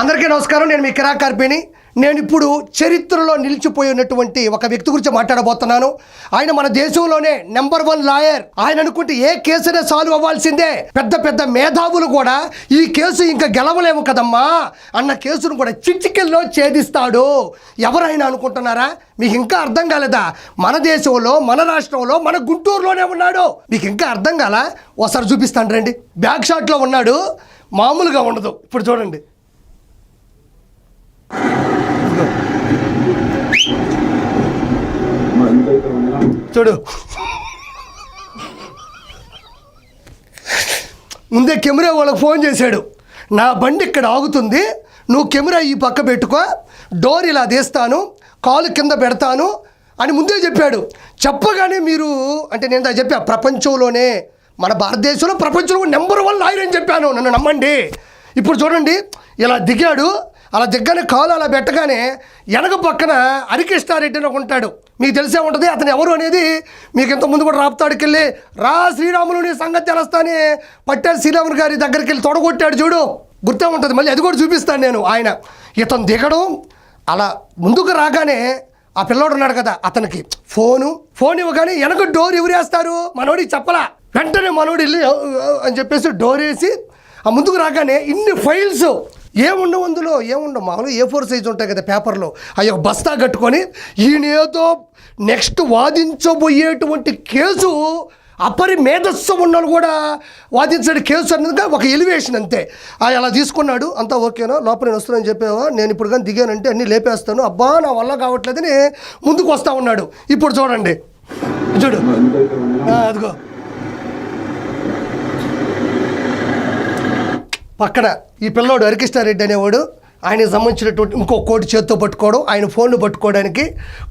అందరికీ నమస్కారం. నేను మీ కిరాకర్పిణి నేను ఇప్పుడు చరిత్రలో నిలిచిపోయినటువంటి ఒక వ్యక్తి గురించి మాట్లాడబోతున్నాను. ఆయన మన దేశంలోనే నెంబర్ వన్ లాయర్. ఆయన అనుకుంటే ఏ కేసునే సాల్వ్ అవ్వాల్సిందే. పెద్ద పెద్ద మేధావులు కూడా ఈ కేసు ఇంకా గెలవలేము కదమ్మా అన్న కేసును కూడా చిటికెల్లో ఛేదిస్తాడు. ఎవరైనా అనుకుంటున్నారా? మీకు ఇంకా అర్థం కాలేదా? మన దేశంలో మన రాష్ట్రంలో మన గుంటూరులోనే ఉన్నాడు. మీకు ఇంకా అర్థం కాలా? ఒకసారి చూపిస్తాను రండి. బ్యాక్ షాట్లో ఉన్నాడు. మామూలుగా ఉండదు. ఇప్పుడు చూడండి. చూడు. ముందే కెమెరా వాళ్ళకి ఫోన్ చేశాడు. నా బండి ఇక్కడ ఆగుతుంది. నువ్వు కెమెరా ఈ పక్క పెట్టుకో. డోర్ ఇలా తీస్తాను. కాలు కింద పెడతాను అని ముందే చెప్పాడు. చెప్పగానే మీరు అంటే నేను చెప్పా ప్రపంచంలోనే మన భారతదేశంలో ప్రపంచంలో నెంబర్ వన్ లాయర్ అని చెప్పాను. నన్ను నమ్మండి. ఇప్పుడు చూడండి ఇలా దిగాడు. అలా దిగ్గానే కాలు అలా పెట్టగానే వెనక పక్కన హరికృష్ణారెడ్డి అని ఒక ఉంటాడు. మీకు తెలిసే ఉంటుంది అతను ఎవరు అనేది మీకు ఇంత ముందు కూడా రాపుతాడికి వెళ్ళి రా శ్రీరాములు నీ సంగతి తెలుస్తాని పట్టాడు శ్రీరాములు గారి దగ్గరికి వెళ్ళి తొడగొట్టాడు చూడు. గుర్తే ఉంటుంది మళ్ళీ అది కూడా చూపిస్తాను నేను ఆయన. ఇతను దిగడం అలా ముందుకు రాగానే ఆ పిల్లోడు ఉన్నాడు కదా అతనికి ఫోను ఫోన్ ఇవ్వగానే వెనక డోర్ ఎవరేస్తారు? మనోడికి చెప్పలా. వెంటనే మనోడు వెళ్ళి అని చెప్పేసి డోర్ వేసి ఆ ముందుకు రాగానే ఇన్ని ఫైల్స్ ఏముండవు అందులో? ఏముండవు మామూలుగా ఏ ఫోర్ సైజ్ ఉంటాయి కదా పేపర్లో? ఆ యొక్క బస్తా కట్టుకొని ఈయన ఏదో నెక్స్ట్ వాదించబోయేటువంటి కేసు అపరి మేధస్సు ఉన్నలు కూడా వాదించడం కేసు అన్నదిగా ఒక ఎలివేషన్ అంతే. ఆ అలా తీసుకున్నాడు. అంతా ఓకేనా? లోపల నేను వస్తున్నాను చెప్పేవా? నేను ఇప్పుడు కానీ దిగానంటే అన్నీ లేపేస్తాను. అబ్బా నా వల్ల కావట్లేదని ముందుకు వస్తూ ఉన్నాడు. ఇప్పుడు చూడండి. చూడు. అదిగో. పక్కన ఈ పిల్లోడు హరికృష్ణారెడ్డి అనేవాడు ఆయనకి సంబంధించినటువంటి ఇంకో కోటి చేత్తో పట్టుకోవడం ఆయన ఫోన్ను పట్టుకోవడానికి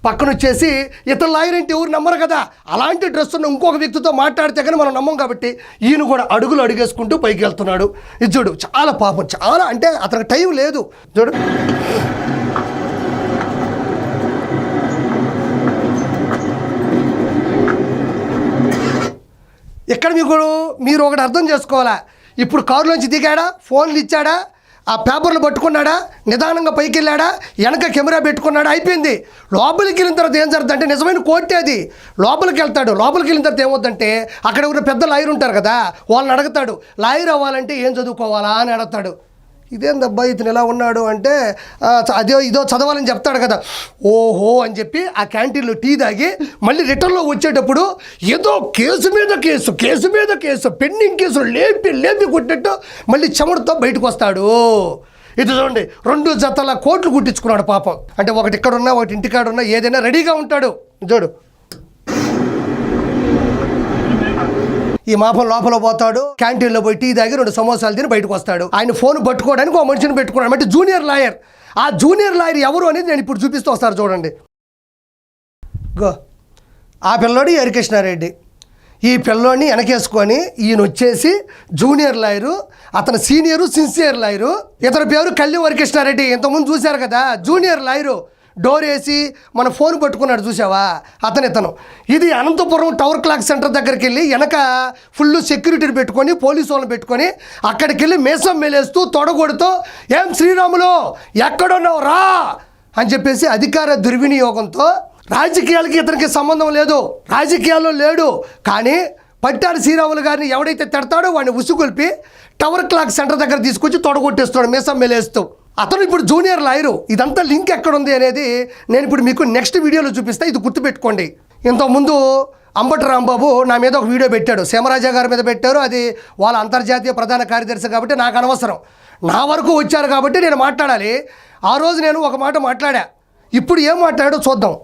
పక్కన వచ్చేసి ఇతను లాయర్ అంటే ఎవరు నమ్మరు కదా? అలాంటి డ్రెస్ ఉన్న ఇంకొక వ్యక్తితో మాట్లాడితే కానీ మనం నమ్మం కాబట్టి ఈయన కూడా అడుగులు అడుగేసుకుంటూ పైకి వెళ్తున్నాడు. ఇది చూడు చాలా పాపం చాలా అంటే అతనికి టైం లేదు. చూడు. ఇక్కడ మీకు మీరు ఒకటి అర్థం చేసుకోవాలా? ఇప్పుడు కారులోంచి దిగాడా? ఫోన్లు ఇచ్చాడా? ఆ పేపర్లు పట్టుకున్నాడా? నిదానంగా పైకి వెళ్ళాడా వెనక కెమెరా పెట్టుకున్నాడా? అయిపోయింది. లోపలికి వెళ్ళిన తర్వాత ఏం జరుగుతుంది అంటే నిజమైన కోర్టే అది. లోపలికి వెళ్తాడు. లోపలికి వెళ్ళిన తర్వాత ఏమవుతుందంటే అక్కడ ఉన్న పెద్ద లాయర్ ఉంటారు కదా వాళ్ళని అడుగుతాడు. లాయర్ అవ్వాలంటే ఏం చదువుకోవాలా అని అడుగుతాడు. ఇదేందబ్బా ఇతను ఎలా ఉన్నాడు అంటే చ- అదే ఇదో చదవాలని చెప్తాడు కదా. ఓహో అని చెప్పి ఆ క్యాంటీన్లో టీ తాగి మళ్ళీ రిటర్న్లో వచ్చేటప్పుడు ఏదో కేసు మీద కేసు కేసు మీద కేసు పెండింగ్ కేసు లేపి లేపి కొట్టినట్టు మళ్ళీ చెమటతో బయటకు వస్తాడు. ఇది చూడండి రెండు జతల కోట్లు కుట్టించుకున్నాడు పాపం. అంటే ఒకటి ఇక్కడ ఉన్నా ఒకటి ఇంటికాడ ఉన్నా ఏదైనా రెడీగా ఉంటాడు. చూడు. ఈ మాపం లోపల పోతాడు క్యాంటీన్లో పోయి టీ తాగి రెండు సమోసాలు తిని బయటకు వస్తాడు. ఆయన ఫోన్ పట్టుకోవడానికి ఒక మనిషిని పెట్టుకున్నాడు. అంటే జూనియర్ లాయర్. ఆ జూనియర్ లాయర్ ఎవరు అనేది నేను ఇప్పుడు చూపిస్తూ వస్తారు చూడండి. గో. ఆ పిల్లోడు ఈ హరికృష్ణారెడ్డి. ఈ పిల్లోడిని వెనకేసుకొని ఈయన వచ్చేసి జూనియర్ లాయరు అతను సీనియరు సిన్సియర్ లాయరు. ఇతని పేరు కళ్యాణ్ హరికృష్ణారెడ్డి ఇంతకుముందు చూశారు కదా జూనియర్ లాయరు. డోర్ వేసి మన ఫోన్ పట్టుకున్నాడు చూసావా? అతను ఇతను. ఇది అనంతపురం టవర్ క్లాక్ సెంటర్ దగ్గరికి వెళ్ళి వెనక ఫుల్ సెక్యూరిటీని పెట్టుకొని పోలీసు వాళ్ళని పెట్టుకొని అక్కడికి వెళ్ళి మేసం మేలేస్తూ తొడగొడుతూ ఏం శ్రీరాములు ఎక్కడున్నావు? రా! అని చెప్పేసి అధికార దుర్వినియోగంతో రాజకీయాలకి ఇతనికి సంబంధం లేదు. రాజకీయాల్లో లేడు. కానీ పట్టాడు శ్రీరాములు గారిని ఎవడైతే తిడతాడో వాడిని ఉసుగొల్పి టవర్ క్లాక్ సెంటర్ దగ్గర తీసుకొచ్చి తొడగొట్టేస్తాడు మీసం మేలేస్తూ. అతను ఇప్పుడు జూనియర్ లాయరు. ఇదంతా లింక్ ఎక్కడుంది అనేది నేను ఇప్పుడు మీకు నెక్స్ట్ వీడియోలో చూపిస్తా. ఇది గుర్తుపెట్టుకోండి. ఇంతకుముందు అంబటి రాంబాబు నా మీద ఒక వీడియో పెట్టాడు. సేమరాజా గారి మీద పెట్టారు. అది వాళ్ళ అంతర్జాతీయ ప్రధాన కార్యదర్శి కాబట్టి నాకు అనవసరం. నా వరకు వచ్చారు కాబట్టి నేను మాట్లాడాలి. ఆ రోజు నేను ఒక మాట మాట్లాడా. ఇప్పుడు ఏం మాట్లాడాడో చూద్దాం.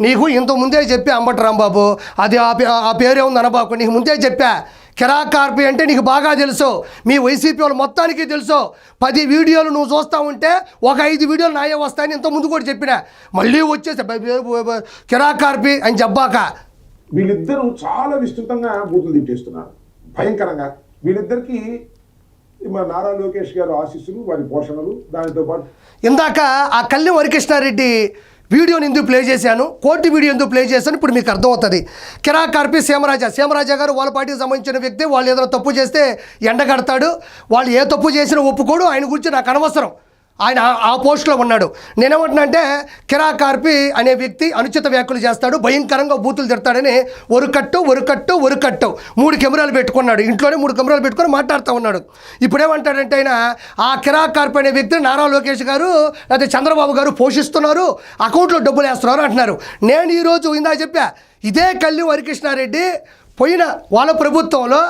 నీకు ఇంత ముందే చెప్పా అంబటి రాంబాబు. అది ఆ పే- ఆ పేరే ఉంది అనబాకు. నీకు ముందే చెప్పా. కిరాకార్పి అంటే నీకు బాగా తెలుసు. మీ వైసీపీ వాళ్ళు మొత్తానికి తెలుసు. పది వీడియోలు నువ్వు చూస్తూ ఉంటే ఒక ఐదు వీడియోలు నాయే వస్తాయని ఇంత ముందు కూడా చెప్పిన. మళ్ళీ వచ్చేసి కిరాకార్పి అని చెప్పాక. వీళ్ళిద్దరూ చాలా విస్తృతంగా బూతులు తిట్టేస్తున్నారు. భయంకరంగా. వీళ్ళిద్దరికి మన నారా లోకేష్ గారు ఆశీస్సులు వారి పోషణలు దానితో పాటు ఇందాక ఆ కళ్యాణ్ హరికృష్ణారెడ్డి వీడియోని ఎందుకు ప్లే చేశాను? కోర్టు వీడియో ఎందుకు ప్లే చేశాను? ఇప్పుడు మీకు అర్థమవుతుంది. కిరాకార్పి సీమరాజా. సీమరాజా గారు వాళ్ళ పార్టీకి సంబంధించిన వ్యక్తి వాళ్ళు ఏదైనా తప్పు చేస్తే ఎండగడతాడు వాళ్ళు ఏ తప్పు చేసినా ఒప్పుకోడు. ఆయన గురించి నాకు అనవసరం. ఆయన ఆ- పోస్ట్లో ఉన్నాడు. నేనేమంటున్నానంటే కిరా కార్పి అనే వ్యక్తి అనుచిత వ్యాఖ్యలు చేస్తాడు భయంకరంగా బూతులు తిడతాడని ఒరుకట్టు ఒరుకట్టు ఒరుకట్టు మూడు కెమెరాలు పెట్టుకున్నాడు. ఇంట్లోనే మూడు కెమెరాలు పెట్టుకొని మాట్లాడుతూ ఉన్నాడు. ఇప్పుడు ఏమంటాడంటే ఆయన ఆ కిరా కార్పి అనే వ్యక్తి నారా లోకేష్ గారు లేకపోతే చంద్రబాబు గారు పోషిస్తున్నారు అకౌంట్లో డబ్బులు వేస్తున్నారు అంటున్నారు. నేను ఈరోజు ఇందా చెప్పా ఇదే కళ్ళు హరికృష్ణారెడ్డి పోయిన వాళ్ళ ప్రభుత్వంలో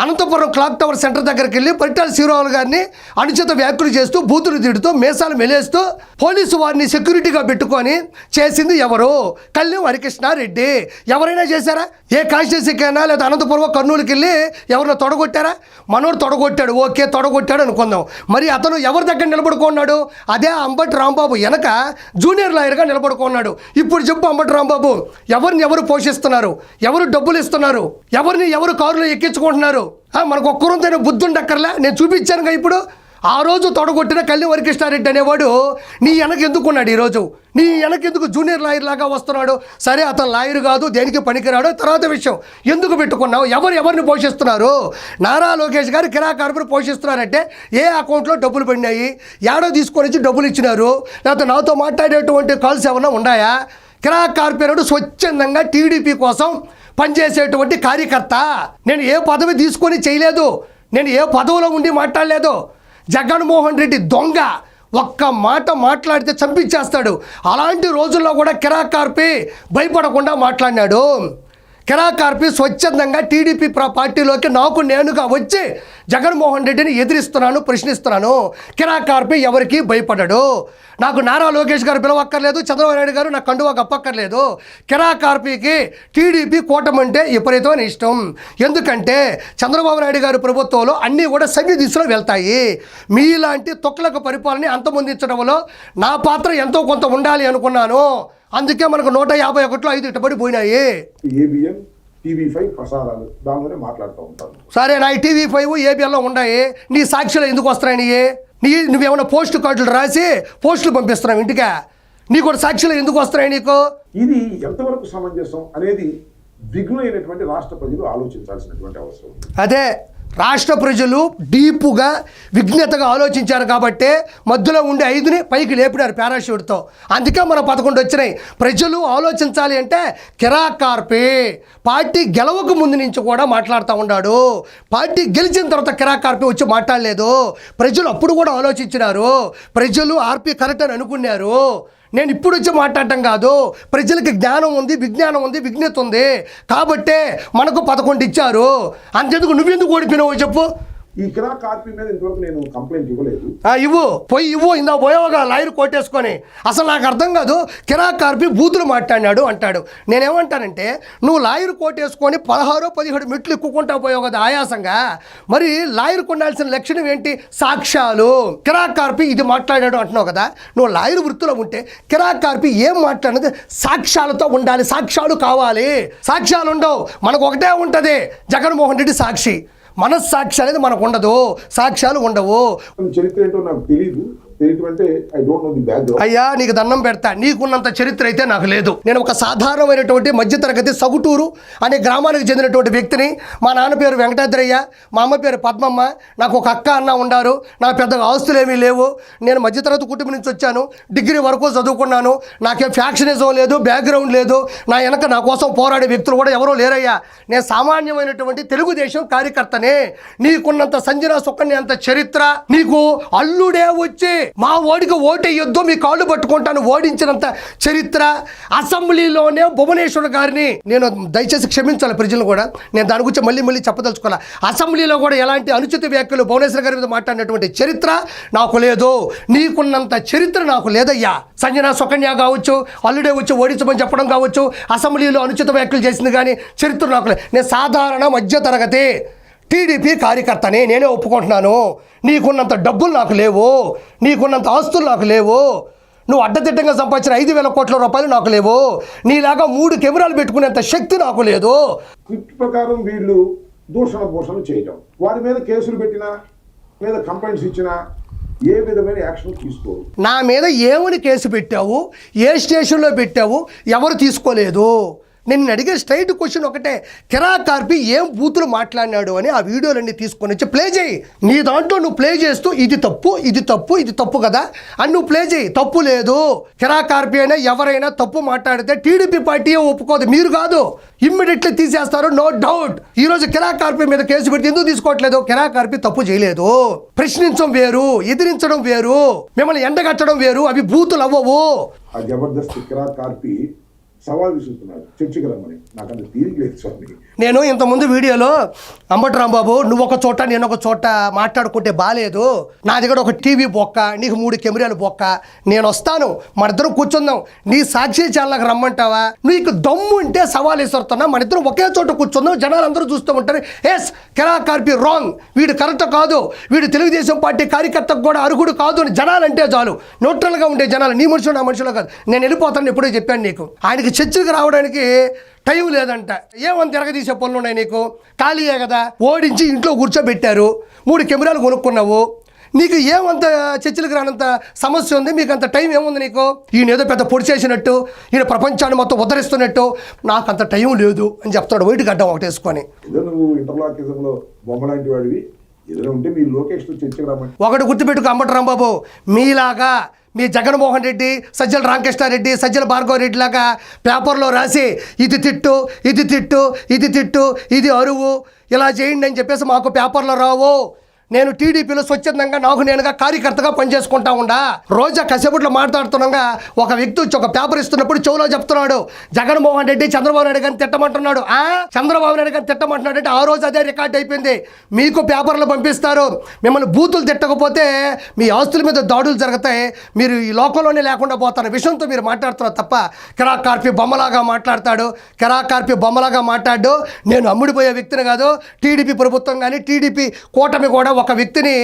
అనంతపురం క్లాక్ టవర్ సెంటర్ దగ్గరికి వెళ్ళి పరిటాల శివరావులు గారిని అనుచిత వ్యాఖ్యలు చేస్తూ బూతులు తిడుతూ మేసాలు మెలేస్తూ పోలీసు వారిని సెక్యూరిటీగా పెట్టుకొని చేసింది ఎవరు? కళ్యాణ్ హరికృష్ణారెడ్డి. ఎవరైనా చేశారా? ఏ కాన్స్టిట్యూన్సీకైనా లేదా అనంతపురం కర్నూలుకి వెళ్ళి ఎవరినో తొడగొట్టారా? మనోడు తొడగొట్టాడు. ఓకే తొడగొట్టాడు అనుకుందాం. మరి అతను ఎవరి దగ్గర నిలబడుకున్నాడు? అదే అంబటి రాంబాబు వెనక జూనియర్ లాయర్గా నిలబడుకున్నాడు. ఇప్పుడు చెప్పు అంబటి రాంబాబు ఎవరిని ఎవరు పోషిస్తున్నారు? ఎవరు డబ్బులు ఇస్తున్నారు? ఎవరిని ఎవరు కారులో ఎక్కించుకుంటున్నారు? మనకు ఒక్కరుంతైనా బుద్ధుండక్కర్లే నేను చూపించానుగా ఇప్పుడు. ఆ రోజు తొడగొట్టిన కళ్యాణ్ వరకృష్ణారెడ్డి అనేవాడు నీ వెనక ఎందుకున్నాడు ఈరోజు నీ వెనక ఎందుకు జూనియర్ లాయర్ లాగా వస్తున్నాడు? సరే అతను లాయర్ కాదు దేనికి పనికిరాడు? తర్వాత విషయం. ఎందుకు పెట్టుకున్నావు? ఎవరు ఎవరిని పోషిస్తున్నారు? నారా లోకేష్ గారు కిరా కార్పొరేట్ పోషిస్తున్నారంటే ఏ అకౌంట్లో డబ్బులు పడినాయి? ఏడో తీసుకొని వచ్చి డబ్బులు ఇచ్చినారు? లేకపోతే నాతో మాట్లాడేటువంటి కాల్స్ ఏమైనా ఉన్నాయా? కిరా కార్పొరేట్ స్వచ్ఛందంగా టీడీపీ కోసం పనిచేసేటువంటి కార్యకర్త. నేను ఏ పదవి తీసుకొని చేయలేదు. నేను ఏ పదవిలో ఉండి మాట్లాడలేదు. జగన్మోహన్ రెడ్డి దొంగ. ఒక్క మాట మాట్లాడితే చంపించేస్తాడు. అలాంటి రోజుల్లో కూడా కిరాకార్పి భయపడకుండా మాట్లాడినాడు. కిరాకార్పి స్వచ్ఛందంగా టీడీపీ పార్టీలోకి నాకు నేనుగా వచ్చి జగన్మోహన్ రెడ్డిని ఎదిరిస్తున్నాను ప్రశ్నిస్తున్నాను. కిరా కార్పి ఎవరికి భయపడడు. నాకు నారా లోకేష్ గారు పిలవక్కర్లేదు చంద్రబాబు నాయుడు గారు నాకు కండువా కప్పక్కర్లేదు. కిరా కార్పీకి టీడీపీ కూటమంటే విపరీతమైన ఇష్టం. ఎందుకంటే చంద్రబాబు నాయుడు గారి ప్రభుత్వంలో అన్నీ కూడా సవ్య దిశలో వెళ్తాయి. మీలాంటి తొక్కలకు పరిపాలన అంతమొందించడంలో నా పాత్ర ఎంతో కొంత ఉండాలి అనుకున్నాను. అందుకే మనకు నూట యాభై ఒకటిలో ఐదు ఇటుబడి పోయినాయి. ఏబిఎన్ టీవీ ఫైవ్ ప్రసారాలు దానిలోనే మాట్లాడుతూ ఉంటాను సరే నా టీవీ ఫైవ్ ఏబిఎల్లో ఉన్నాయి. నీ సాక్షులు ఎందుకు వస్తున్నాయి నీ నీ నువ్వేమైనా పోస్ట్ కార్డులు రాసి పోస్టులు పంపిస్తున్నావు ఇంటికా? నీకు కూడా సాక్షులు ఎందుకు వస్తున్నాయి నీకు? ఇది ఎంతవరకు సమంజసం అనేది దిగులైనటువంటి రాష్ట్ర ప్రజలు ఆలోచించాల్సినటువంటి అవసరం అదే. రాష్ట్ర ప్రజలు డీపుగా విజ్ఞతగా ఆలోచించారు కాబట్టి మధ్యలో ఉండే ఐదుని పైకి లేపినారు పారాషూట్తో. అందుకే మన పదకొండు వచ్చినాయి. ప్రజలు ఆలోచించాలి అంటే కిరా కార్పే పార్టీ గెలవక ముందు నుంచి కూడా మాట్లాడుతూ ఉన్నాడు. పార్టీ గెలిచిన తర్వాత కిరా కార్పే వచ్చి మాట్లాడలేదు. ప్రజలు అప్పుడు కూడా ఆలోచించినారు. ప్రజలు ఆర్పీ కరెక్ట్ అని అనుకున్నారు. నేను ఇప్పుడు వచ్చి మాట్లాడటం కాదు. ప్రజలకి జ్ఞానం ఉంది విజ్ఞానం ఉంది విజ్ఞత ఉంది. కాబట్టే మనకు పదకొండు ఇచ్చారు. అంతెందుకు నువ్వెందుకు ఓడిపోయినావు చెప్పు. ఈ కిరా కార్పీ మీద ఇంతవరకు నేను కంప్లైంట్ ఇవ్వలేదు. ఇవ్వు. పోయి ఇవ్వు. ఇందా పోయావుగా లాయర్ కొట్టేసుకొని. అసలు నాకు అర్థం కాదు కిరా కార్పి బూతులు మాట్లాడినాడు అంటాడు. నేనేమంటానంటే నువ్వు లాయర్ కోటేసుకొని పదహారో పదిహేడు మెట్లు ఎక్కుకుంటా పోయావు కదా ఆయాసంగా. మరి లాయర్కు ఉండాల్సిన లక్షణం ఏంటి? సాక్ష్యాలు. కిరా కార్పి ఇది మాట్లాడాడు అంటున్నావు కదా. నువ్వు లాయర్ వృత్తిలో ఉంటే కిరా కార్పి ఏం మాట్లాడినది? సాక్ష్యాలతో ఉండాలి. సాక్ష్యాలు కావాలి. సాక్ష్యాలు ఉండవు మనకు ఒకటే ఉంటుంది. జగన్మోహన్ రెడ్డి సాక్షి. మనస్సాక్షి అనేది మనకు ఉండదు సాక్ష్యాలు ఉండవు. చరిత్ర ఏంటో నాకు తెలియదు అయ్యా నీకు దండం పెడతా. నీకున్నంత చరిత్ర అయితే నాకు లేదు. నేను ఒక సాధారణమైనటువంటి మధ్యతరగతి సగుటూరు అనే గ్రామానికి చెందినటువంటి వ్యక్తిని. మా నాన్న పేరు వెంకటాద్రయ్య మా అమ్మ పేరు పద్మమ్మ నాకు ఒక అక్క అన్న ఉండారు. నా పెద్దగా ఆస్తులు ఏమీ లేవు. నేను మధ్యతరగతి కుటుంబం నుంచి వచ్చాను. డిగ్రీ వరకు చదువుకున్నాను. నాకేం ఫ్యాక్షనిజం లేదు బ్యాక్గ్రౌండ్ లేదు. నా వెనక నా కోసం పోరాడే వ్యక్తులు కూడా ఎవరో లేరయ్యా. నేను సామాన్యమైనటువంటి తెలుగుదేశం కార్యకర్తనే. నీకున్నంత సంజన సుకన్య అంత చరిత్ర నీకు అల్లుడే వచ్చి మా ఓడికి ఓటేయొద్దు మీ కాళ్ళు పట్టుకుంటాను ఓడించినంత చరిత్ర అసెంబ్లీలోనే భువనేశ్వర్ గారిని నేను దయచేసి క్షమించాలి ప్రజలు కూడా. నేను దాని గురించి మళ్ళీ మళ్ళీ చెప్పదలుచుకోవాలి. అసెంబ్లీలో కూడా ఎలాంటి అనుచిత వ్యాఖ్యలు భువనేశ్వర్ గారి మీద మాట్లాడినటువంటి చరిత్ర నాకు లేదు. నీకున్నంత చరిత్ర నాకు లేదయ్యా. సంజన సుకన్య కావచ్చు అల్లుడే వచ్చి ఓడించమని చెప్పడం కావచ్చు అసెంబ్లీలో అనుచిత వ్యాఖ్యలు చేసింది కానీ చరిత్ర నాకు లేదు. నేను సాధారణ మధ్యతరగతి. టీడీపీ కార్యకర్తని నేనే ఒప్పుకుంటున్నాను. నీకున్నంత డబ్బులు నాకు లేవు. నీకున్నంత ఆస్తులు నాకు లేవు. నువ్వు అడ్డదిడ్డంగా సంపాదించిన ఐదు వేల కోట్ల రూపాయలు నాకు లేవు. నీలాగా మూడు కెమెరాలు పెట్టుకునేంత శక్తి నాకు లేదు. స్క్రిప్ట్ ప్రకారం వీళ్ళు దూషణ భూషణ చేయటం. వారి మీద కేసులు పెట్టినా మీద కంప్లైంట్స్ ఇచ్చినా ఏ విధమైన యాక్షన్ తీసుకోరు. నా మీద ఏమని కేసు పెట్టావు? ఏ స్టేషన్లో పెట్టావు? ఎవరు తీసుకోలేదు. నేను అడిగే స్ట్రైట్ క్వశ్చన్ ఒకటే. కిరా కార్పి ఏం బూతులు మాట్లాడినాడు అని ఆ వీడియోలన్నీ తీసుకొని వచ్చి ప్లే చేయి. నీ దాంట్లో నువ్వు ప్లే చేస్తూ ఇది తప్పు ఇది తప్పు ఇది తప్పు కదా? అని నువ్వు ప్లే చేయి. తప్పు లేదు. కిరా కార్పి అయినా ఎవరైనా తప్పు మాట్లాడితే టీడీపీ పార్టీ ఒప్పుకోదు. మీరు కాదు. ఇమ్మీడియట్లీ తీసేస్తారు. నో డౌట్ ఈ రోజు కిరా కార్పి మీద కేసు పెడితే ఎందుకు తీసుకోవట్లేదు? కిరా కార్పి తప్పు చేయలేదు. ప్రశ్నించడం వేరు ఎదిరించడం వేరు. మిమ్మల్ని ఎండగట్టడం వేరు. అవి బూతులు అవ్వవు. జబర్దస్త్ కిరా కార్పి సవాల్ విసురుతున్నారు చర్చకి రమ్మని నాకు అంత తీరిక లేదు స్వామి. నేను ఇంతకుముందు వీడియోలో అంబటి రాంబాబు నువ్వు ఒక చోట నేను ఒక చోట మాట్లాడుకుంటే బాగాలేదు నా దగ్గర ఒక టీవీ బొక్క నీకు మూడు కెమెరాలు బొక్క. నేను వస్తాను మన ఇద్దరం కూర్చుందాం. నీ సాక్షి ఛానల్కి రమ్మంటావా? నీకు దమ్ము ఉంటే సవాల్ విసురుతున్నా మన ఇద్దరం ఒకే చోట కూర్చుందాం. జనాలు అందరూ చూస్తూ ఉంటారు. ఎస్ కెరా కార్పి రాంగ్ వీడు కరెక్ట్ కాదు. వీడు తెలుగుదేశం పార్టీ కార్యకర్తకు కూడా అర్హుడు కాదు అని జనాలు అంటే చాలు న్యూట్రల్గా ఉండే జనాలు నీ మనుషులు నా మనుషులు కాదు. నేను వెళ్ళిపోతాను ఎప్పుడో చెప్పాను నీకు. ఆయనకి చర్చకు రావడానికి టైం లేదంట. ఏమని తిరగదీసే పనులు ఉన్నాయి నీకు? ఖాళీయే కదా. ఓడించి ఇంట్లో కూర్చోబెట్టారు. మూడు కెమెరాలు కొనుక్కున్నావు. నీకు ఏమంత చర్చలకు రానంత సమస్య ఉంది? మీకు అంత టైం ఏముంది నీకు? ఈయన ఏదో పెద్ద పొడి చేసినట్టు ఈయన ప్రపంచాన్ని మొత్తం ఉద్ధరిస్తున్నట్టు నాకు అంత టైం లేదు అని చెప్తాడు వైట్ గడ్డం ఒకటి వేసుకొని. ఒకటి గుర్తుపెట్టుకో అంబటి రాంబాబు మీలాగా మీ జగన్మోహన్ రెడ్డి సజ్జల రామకృష్ణారెడ్డి సజ్జల భార్గవ రెడ్డి లాగా పేపర్లో రాసి ఇది తిట్టు ఇది తిట్టు ఇది తిట్టు ఇది అరువు ఇలా చేయండి అని చెప్పేసి మాకు పేపర్లో రావు. నేను టీడీపీలో స్వచ్ఛందంగా నాకు నేనుగా కార్యకర్తగా పనిచేసుకుంటా ఉండా. రోజా కసేపట్లో మాట్లాడుతున్నాగా ఒక వ్యక్తి వచ్చి ఒక పేపర్ ఇస్తున్నప్పుడు చెవులో చెప్తున్నాడు జగన్మోహన్ రెడ్డి చంద్రబాబు నాయుడు గారిని తిట్టమంటున్నాడు. ఆ? చంద్రబాబు నాయుడు గారిని తిట్టమంటున్నాడు అంటే ఆ రోజు అదే రికార్డ్ అయిపోయింది. మీకు పేపర్లు పంపిస్తారు. మిమ్మల్ని బూతులు తిట్టకపోతే మీ ఆస్తుల మీద దాడులు జరుగుతాయి. మీరు ఈ లోకంలోనే లేకుండా పోతారు. విషయంతో మీరు మాట్లాడుతున్నారు తప్ప కిరాకార్పి బొమ్మలాగా మాట్లాడతాడు. కిరాకార్పి బొమ్మలాగా మాట్లాడు. నేను అమ్ముడిపోయే వ్యక్తిని కాదు టీడీపీ ప్రభుత్వం కానీ టీడీపీ కూటమి కూడా ఒక వ్యక్తిని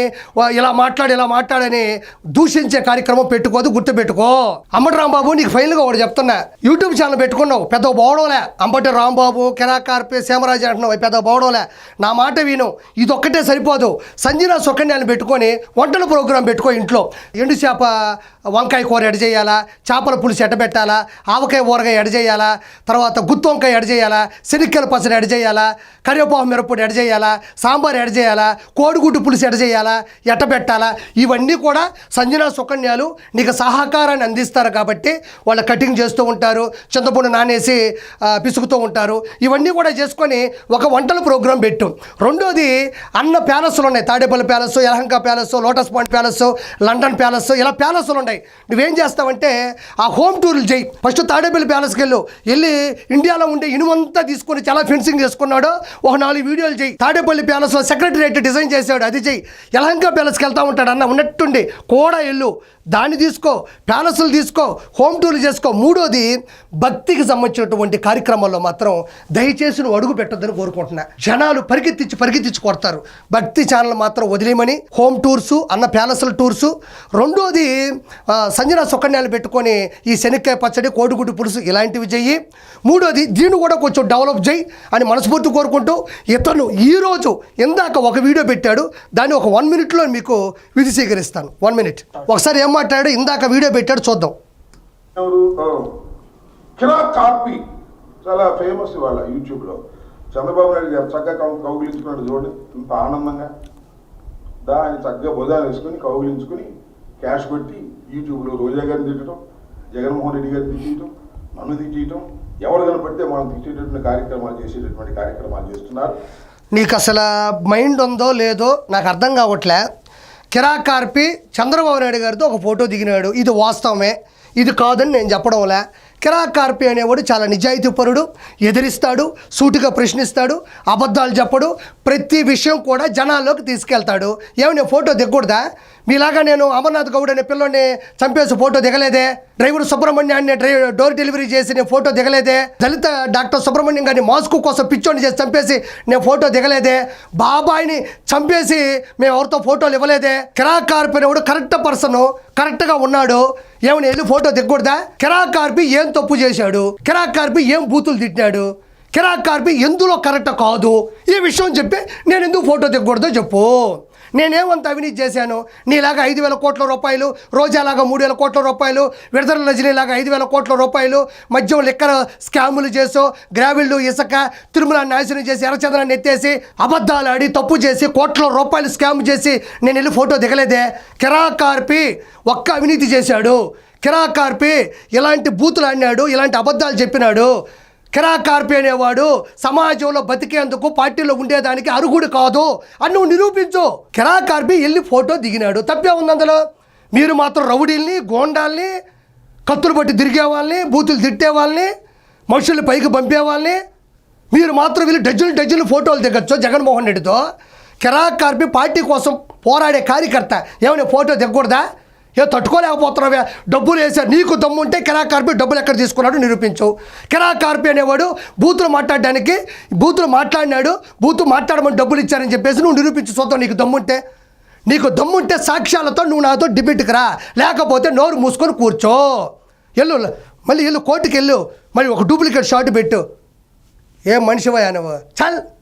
ఇలా మాట్లాడి ఇలా మాట్లాడని దూషించే కార్యక్రమం పెట్టుకోదు గుర్తు పెట్టుకో అమ్మటి రాంబాబు నీకు ఫైనల్గా ఒకటి చెప్తున్నా. యూట్యూబ్ ఛానల్ పెట్టుకున్నావు పెద్ద బోవడంలే. అంబటి రాంబాబు కిరాకార్పే సేమరాజు అంటున్నావు పెద్ద బోవడంలే. నా మాట విను ఇది ఒక్కటే సరిపోదు. సంజన సుకన్యాన్ని పెట్టుకొని వంటల ప్రోగ్రాం పెట్టుకో ఇంట్లో. ఎండు చేప వంకాయ కూర ఎడ చేయాలా? చేపల పులుసు ఎడ పెట్టాలా? ఆవకాయ ఊరగాయ ఎడ చేయాలా? తర్వాత గుత్తి వంకాయ ఎడ చేయాలా? శనిక్కల పచ్చడి ఎడ చేయాలా? కరివేపాకు మిరపొడి ఎడ చేయాలా? సాంబార్ ఎడ చేయాలా? కోడిగుడ్డు పులుసు ఎడ చేయాలా? ఎట్ట పెట్టాలా? ఇవన్నీ కూడా సంజన సుకన్యాలు నీకు సహకారాన్ని అందిస్తారు కాబట్టి వాళ్ళ కటింగ్ చేస్తూ ఉంటారు చింతపండు నానేసి పిసుకుతూ ఉంటారు. ఇవన్నీ కూడా చేసుకొని ఒక వంటల ప్రోగ్రాం పెట్టు. రెండోది అన్న ప్యాలెస్లు ఉన్నాయి. Tadepalli palace Yelahanka palace lotus point palace London palace ఇలా ప్యాలెస్లు ఉన్నాయి. నువ్వేం చేస్తావంటే ఆ హోమ్ టూర్లు చేయి ఫస్ట్ తాడేపల్లి ప్యాలెస్కి వెళ్ళు. వెళ్ళి ఇండియాలో ఉండే ఇనుమంతా తీసుకొని చాలా ఫెన్సింగ్ చేసుకున్నాడు ఒక నాలుగు వీడియోలు చేయి తాడేపల్లి ప్యాలెస్లో సెక్రటరియట్ డిజైన్ చేసాడు అది చెయ్యి. ఎలంక ప్యాలెస్కి వెళ్తూ ఉంటాడు అన్న ఉన్నట్టుండి కూడా ఇల్లు దాన్ని తీసుకో ప్యాలెస్లు తీసుకో హోమ్ టూర్లు చేసుకో. మూడోది భక్తికి సంబంధించినటువంటి కార్యక్రమాల్లో మాత్రం దయచేసి నువ్వు అడుగు పెట్టొద్దని కోరుకుంటున్నా. జనాలు పరిగెత్తించి పరిగెత్తించి కొడతారు. భక్తి ఛానల్ మాత్రం వదిలేయమని హోమ్ టూర్సు అన్న ప్యాలెస్ల టూర్సు. రెండోది సంజన సుకన్యాలు పెట్టుకొని ఈ శనక్కాయ పచ్చడి కోడిగుడ్డు పులుసు ఇలాంటివి చెయ్యి. మూడోది దీన్ని కూడా కొంచెం డెవలప్ చేయి అని మనస్ఫూర్తి కోరుకుంటూ ఇతను ఈరోజు ఇందాక ఒక వీడియో పెట్టాడు. దాన్ని ఒక వన్ మినిట్లో మీకు విధి స్వీకరిస్తాను. One minute. ఒకసారి ఏం మాట్లాడాడు ఇందాక వీడియో పెట్టాడు చూద్దాం. ఎవరు? కిరా కార్పి. చాలా ఫేమస్ ఇవాళ యూట్యూబ్లో. చంద్రబాబు నాయుడు గారు చక్కగా కౌగిలించుకున్నాడు చూడండి ఇంత ఆనందంగా. దా ఆయన చక్కగా భుజాలు వేసుకుని కౌగిలించుకుని క్యాష్ పెట్టి యూట్యూబ్లో రోజా గారిని తిట్టడం జగన్మోహన్ రెడ్డి గారిని తిట్టడం నన్ను తిట్టడం ఎవరు కనపడితే మనం తిట్టేటటువంటి కార్యక్రమాలు చేసేటటువంటి కార్యక్రమాలు చేస్తున్నారు. నీకు అసలు మైండ్ ఉందో లేదో నాకు అర్థం కావట్లే. కిరాకార్పి చంద్రబాబు నాయుడు గారితో ఒక ఫోటో దిగినాడు. ఇది వాస్తవమే. ఇది కాదని నేను చెప్పడంలే. కిరాకార్పి అనేవాడు చాలా నిజాయితీపరుడు ఎదిరిస్తాడు సూటిగా ప్రశ్నిస్తాడు అబద్ధాలు చెప్పడు ప్రతి విషయం కూడా జనాల్లోకి తీసుకెళ్తాడు. ఏమైనా ఫోటో దిగకూడదా? మీలాగా నేను అమర్నాథ్ గౌడ్ అనే పిల్లోని చంపేసి ఫోటో దిగలేదే డ్రైవర్ సుబ్రహ్మణ్యాన్ని డ్రైవర్ డోర్ డెలివరీ చేసి నేను ఫోటో దిగలేదే దళిత డాక్టర్ సుబ్రహ్మణ్యం గారిని మాస్క్ కోసం పిచ్చోని చేసి చంపేసి నేను ఫోటో దిగలేదే బాబాయిని చంపేసి మేము ఎవరితో ఫోటోలు ఇవ్వలేదే కిరా కార్పి అనేవాడు కరెక్ట్ పర్సన్ కరెక్ట్గా ఉన్నాడు ఏమైనా వెళ్ళి ఫోటో దిగకూడదా? కిరా కార్పి ఏం తప్పు చేశాడు? కిరా కార్పి ఏం బూతులు తిట్టాడు కిరా కార్పి ఎందులో కరెక్ట్ కాదు? ఈ విషయం చెప్పి నేను ఎందుకు ఫోటో దిగకూడదో చెప్పు. నేనేమంత అవినీతి చేశాను? నీలాగా ఐదు వేల కోట్ల రూపాయలు రోజాలాగా మూడు వేల కోట్ల రూపాయలు విడతల రజనీలాగా ఐదు వేల కోట్ల రూపాయలు మద్యం లెక్కల స్కాములు చేసో గ్రావిళ్ళు ఇసుక తిరుమల నాశనం చేసి ఎర్రచంద్రాన్ని ఎత్తేసి అబద్ధాలు ఆడి తప్పు చేసి కోట్ల రూపాయలు స్కామ్ చేసి నేను వెళ్ళి ఫోటో దిగలేదే. కిరాకార్పి ఒక్క అవినీతి చేశాడు. కిరాకార్పి ఇలాంటి బూతులు ఆడినాడు ఇలాంటి అబద్ధాలు చెప్పినాడు. కిరాకార్పి అనేవాడు సమాజంలో బతికేందుకు పార్టీలో ఉండేదానికి అరుగుడు కాదు అని నువ్వు నిరూపించు. కిరాకార్పి వెళ్ళి ఫోటో దిగినాడు. తప్పే ఉంది అందులో? మీరు మాత్రం రౌడీల్ని గోండాల్ని కత్తులు పట్టి తిరిగే వాళ్ళని బూతులు తిట్టే వాళ్ళని మనుషుల్ని పైకి పంపే వాళ్ళని మీరు మాత్రం వీళ్ళు డజన్లు డజన్లు ఫోటోలు దిగచ్చు జగన్మోహన్ రెడ్డితో. కిరాకార్పి పార్టీ కోసం పోరాడే కార్యకర్త. ఏమైనా ఫోటో దిగకూడదా? ఏ తట్టుకోలేకపోతున్నావే. డబ్బులు వేసారు నీకు దమ్ము ఉంటే కిరాకార్పి డబ్బులు ఎక్కడ తీసుకున్నాడు నిరూపించు. కిరాకార్పి అనేవాడు బూతులు మాట్లాడడానికి బూతులు మాట్లాడినాడు బూతు మాట్లాడమని డబ్బులు ఇచ్చారని చెప్పేసి నువ్వు నిరూపించు చూద్దాం నీకు దమ్ముంటే. నీకు దమ్ముంటే సాక్ష్యాలతో నువ్వు నాతో డిబేట్కి రా. లేకపోతే నోరు మూసుకొని కూర్చో. వెళ్ళు మళ్ళీ వెళ్ళు కోర్టుకి వెళ్ళు మళ్ళీ ఒక డూప్లికేట్ షాట్ పెట్టు. ఏం మనిషివయ్యా నువ్వు? చల్.